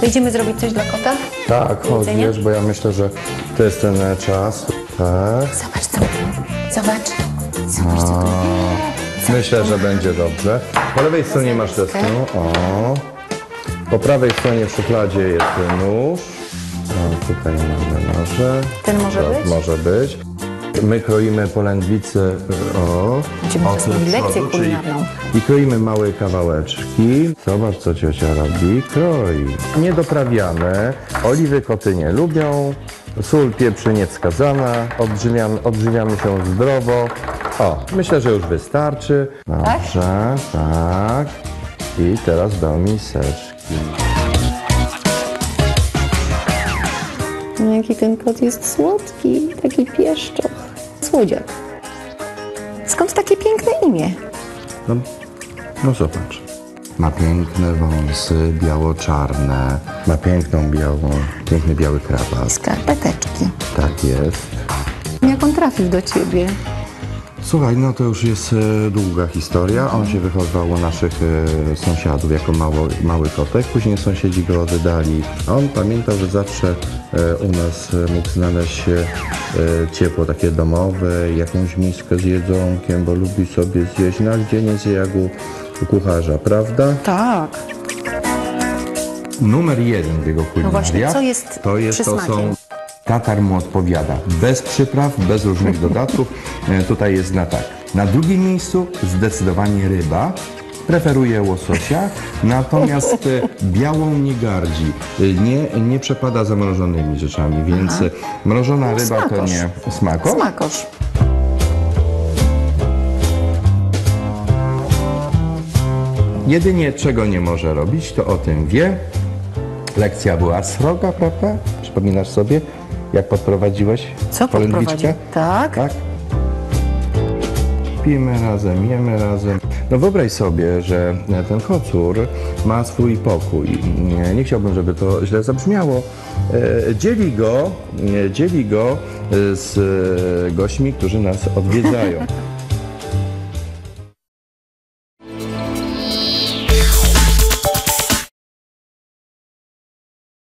To idziemy zrobić coś dla kota? Tak, chodź, jedzenia? wiesz, bo ja myślę, że to jest ten e, czas. Tak. Zobacz, co. Zobacz. Zobacz, co tu. Myślę, że będzie dobrze. Po lewej stronie masz testu. O. Po prawej stronie w szufladzie jest nóż. O, tutaj mamy noże. Ten może być? Może być. My kroimy polędwicę o, od teraz mieli lekcję kulinarną. i kroimy małe kawałeczki. Zobacz, co ciocia robi. Kroi. Nie doprawiamy. Oliwy koty nie lubią. Sól, pieprz nie wskazana. Odżywiamy, odżywiamy się zdrowo. O, myślę, że już wystarczy. Dobrze, tak. I teraz do miseczki. No, Jaki ten kot jest słodki, taki pieszczoch. Słodziak. Skąd takie piękne imię? No, no zobacz. Ma piękne wąsy, biało-czarne. Ma piękną białą, piękny biały krawat. Skarpeteczki. Tak jest. Jak on trafił do ciebie? Słuchaj, no to już jest e, długa historia. On się wychowywał u naszych e, sąsiadów jako mało, mały kotek. Później sąsiedzi go wydali. A on pamiętał, że zawsze e, u nas e, mógł znaleźć się ciepło takie domowe, jakąś miskę z jedzonkiem, bo lubi sobie zjeść. No a gdzie nie zje jak u, u kucharza, prawda? Tak. Numer jeden w jego No właśnie, co jest to, jest, to przysmakiem? są Tatar mu odpowiada. Bez przypraw, bez różnych dodatków. E, Tutaj jest na tak. Na drugim miejscu zdecydowanie ryba. Preferuje łososia, natomiast e, białą nie gardzi. E, Nie, nie przepada zamrożonymi rzeczami, więc e, mrożona ryba to smakosz. nie smako. Smakosz. Jedynie czego nie może robić, to o tym wie. Lekcja była sroga, prawda? Przypominasz sobie, jak podprowadziłeś Co polędwiczkę? Tak. Tak? Razem, jemy razem. No wyobraź sobie, że ten kocur ma swój pokój. Nie, nie chciałbym, żeby to źle zabrzmiało. E, dzieli go, e, dzieli go e, z gośćmi, którzy nas odwiedzają.